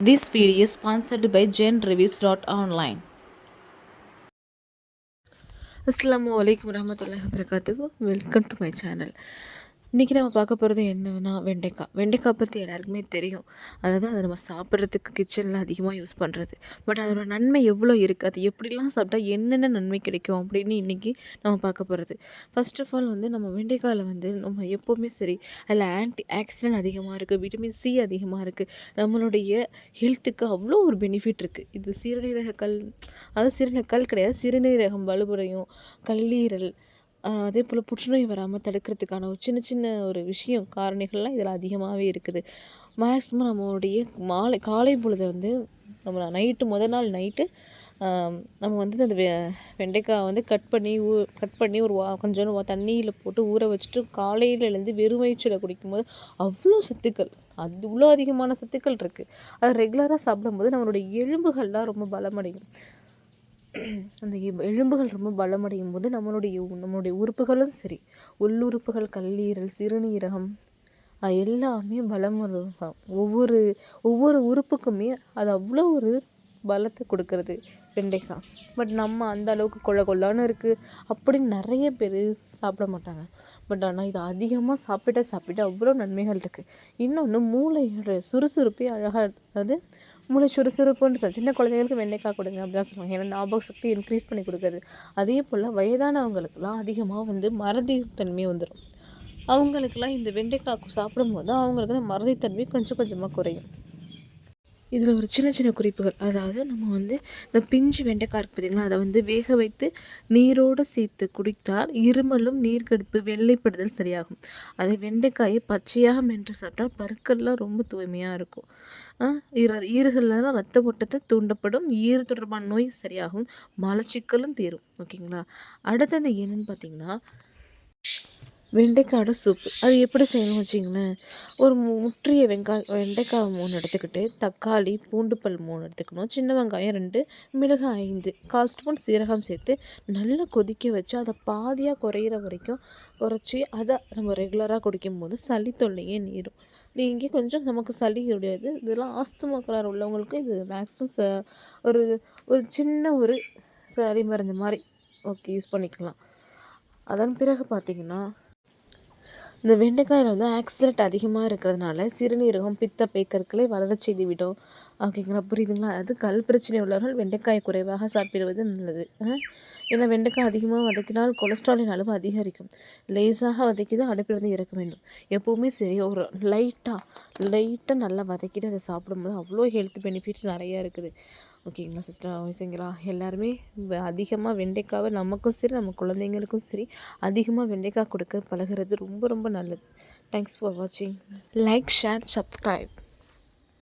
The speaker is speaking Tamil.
This video is sponsored by genreviews.online. అస్సలం అయికం రహమతుల్లాహి వబర్కాతుకు వెల్కమ్ టు మై ఛానల్ இன்றைக்கி நம்ம பார்க்க போகிறது என்னன்னா வெண்டைக்காய். வெண்டைக்காய் பற்றி எல்லாருக்குமே தெரியும். அதாவது அதை நம்ம சாப்பிட்றதுக்கு கிச்சனில் அதிகமாக யூஸ் பண்ணுறது பட் அதோட நன்மை எவ்வளோ இருக்குது அது எப்படிலாம் சாப்பிட்டா என்னென்ன நன்மை கிடைக்கும் அப்படின்னு இன்றைக்கி நம்ம பார்க்க போகிறது ஃபர்ஸ்ட் ஆஃப் ஆல் வந்து நம்ம வெண்டைக்காயில் வந்து நம்ம எப்போவுமே சரி அதில் ஆன்டி ஆக்சிடென்ட் அதிகமாக இருக்குது விட்டமின் சி அதிகமாக இருக்குது நம்மளுடைய ஹெல்த்துக்கு அவ்வளோ ஒரு பெனிஃபிட் இருக்குது இது சிறுநீரக கல் அதாவது சிறுநீரக கல் கிடையாது சிறுநீரகம் வலுபுறையும் கல்லீரல் அதே போல் புற்றுநோய் வராமல் தடுக்கிறதுக்கான ஒரு சின்ன சின்ன ஒரு விஷயம் காரணிகள்லாம் இதில் அதிகமாகவே இருக்குது. மேக்ஸிமம் நம்மளுடைய மாலை காலை பொழுது வந்து நம்ம நைட்டு முதல் நாள் நைட்டு நம்ம வந்து அந்த வெ வெண்டைக்காய் வந்து கட் பண்ணி ஊ கட் பண்ணி ஒரு வா கொஞ்சோண்டு தண்ணியில் போட்டு ஊற வச்சுட்டு காலையில் எழுந்து வெறும் வயிற்றில் குடிக்கும்போது அவ்வளோ சத்துக்கள் அது இவ்வளோ அதிகமான சத்துக்கள் இருக்குது அதை ரெகுலராக சாப்பிடும்போது நம்மளுடைய எலும்புகள்லாம் ரொம்ப பலமடையும். அந்த எலும்புகள் ரொம்ப பலமடையும் போது நம்மளுடைய நம்மளுடைய உறுப்புகளும் சரி உள்ளுறுப்புகள் கல்லீரல் சிறுநீரகம் அது எல்லாமே பலம் ஒவ்வொரு ஒவ்வொரு உறுப்புக்குமே அது அவ்வளோ ஒரு பலத்தை கொடுக்கறது வெண்டைக்காய் பட் நம்ம அந்த அளவுக்கு கொள்ள கொள்ளான்னு இருக்குது அப்படின்னு நிறைய பேர் சாப்பிட மாட்டாங்க. பட் ஆனால் இது அதிகமாக சாப்பிட சாப்பிட அவ்வளோ நன்மைகள் இருக்குது இன்னொன்று மூளையோட சுறுசுறுப்பே அழகாக அதாவது மூளை சுறுசுறுப்புன்னு சின்ன குழந்தைங்களுக்கு வெண்டைக்காய் கொடுங்க அப்படின்னு சொல்லுவாங்க. ஏன்னா ஞாபக சக்தி இன்க்ரீஸ் பண்ணி கொடுக்குறது அதே போல் வயதானவங்களுக்குலாம் அதிகமாக வந்து மறதி தன்மை வந்துடும் அவங்களுக்கெல்லாம் இந்த வெண்டைக்காய் சாப்பிடும்போது அவங்களுக்கு மறதித்தன்மை கொஞ்சம் கொஞ்சமாக குறையும். இதில் ஒரு சின்ன சின்ன குறிப்புகள். அதாவது நம்ம வந்து இந்த பிஞ்சு வெண்டைக்காய் இருக்குது பார்த்திங்களா அதை வந்து வேக வைத்து நீரோடு சேர்த்து குடித்தால் இருமலும் நீர்கடுப்பு வெள்ளைப்படுதல் சரியாகும். அதே வெண்டைக்காயை பச்சையாக மென்று சாப்பிட்டால் பற்கள்லாம் ரொம்ப தூய்மையாக இருக்கும். ஈர ஈறுகள்லாம் ரத்த ஓட்டத்தை தூண்டப்படும். ஈறு தொடர்பான நோய் சரியாகும். மலச்சிக்கலும் தீரும். ஓகேங்களா? அடுத்தது என்னென்னு பார்த்தீங்கன்னா வெண்டைக்காயோட சூப்பு அது எப்படி செய்யணும் வச்சிங்களேன் ஒரு முற்றிய வெங்காயம் வெண்டைக்காய் மூணு எடுத்துக்கிட்டு தக்காளி பூண்டு பல் மூணு எடுத்துக்கணும். சின்ன வெங்காயம் ரெண்டு மிளகு ஐந்து கால் ஸ்பூன் சீரகம் சேர்த்து நல்லா கொதிக்க வச்சு அதை பாதியாக குறையிற வரைக்கும் குறைச்சி அதை நம்ம ரெகுலராக குடிக்கும்போது சளி தொல்லையே நீரும். நீங்கள் கொஞ்சம் நமக்கு சளி கிடையாது. இதெல்லாம் ஆஸ்துமா கலர் உள்ளவங்களுக்கு இது மேக்ஸிமம் ச ஒரு ஒரு சின்ன ஒரு சளி மருந்து மாதிரி. ஓகே யூஸ் பண்ணிக்கலாம். அதன் பிறகு பார்த்திங்கன்னா இந்த வெண்டைக்காயில் வந்து ஆக்சிடென்ட் அதிகமாக இருக்கிறதுனால சிறுநீரகம் பித்த கற்களை வளரச் செய்து விடும் ஓகேங்களா? புரியுதுங்களா? அது கல் பிரச்சனை உள்ளவர்கள் வெண்டைக்காய் குறைவாக சாப்பிடுவது நல்லது. ஏன்னா வெண்டைக்காய் அதிகமாக வதக்கினால் கொலஸ்ட்ராலின் அளவு அதிகரிக்கும். லேசாக வதக்கிட்டு அடுப்பில் வந்து இறக்க வேண்டும். எப்போவுமே சரி ஒரு லைட்டாக லைட்டாக நல்லா வதக்கிட்டு அதை சாப்பிடும்போது அவ்வளோ ஹெல்த் பெனிஃபிட்ஸ் நிறையா இருக்குது. ஓகேங்களா சிஸ்டர் ஓகேங்களா? எல்லாருமே அதிகமாக வெண்டைக்காவை நமக்கும் சரி நம்ம குழந்தைங்களுக்கும் சரி அதிகமாக வெண்டைக்காய் கொடுக்க பழகிறது ரொம்ப ரொம்ப நல்லது. தேங்க்ஸ் ஃபார் வாட்சிங் லைக் ஷேர் சப்ஸ்கிரைப்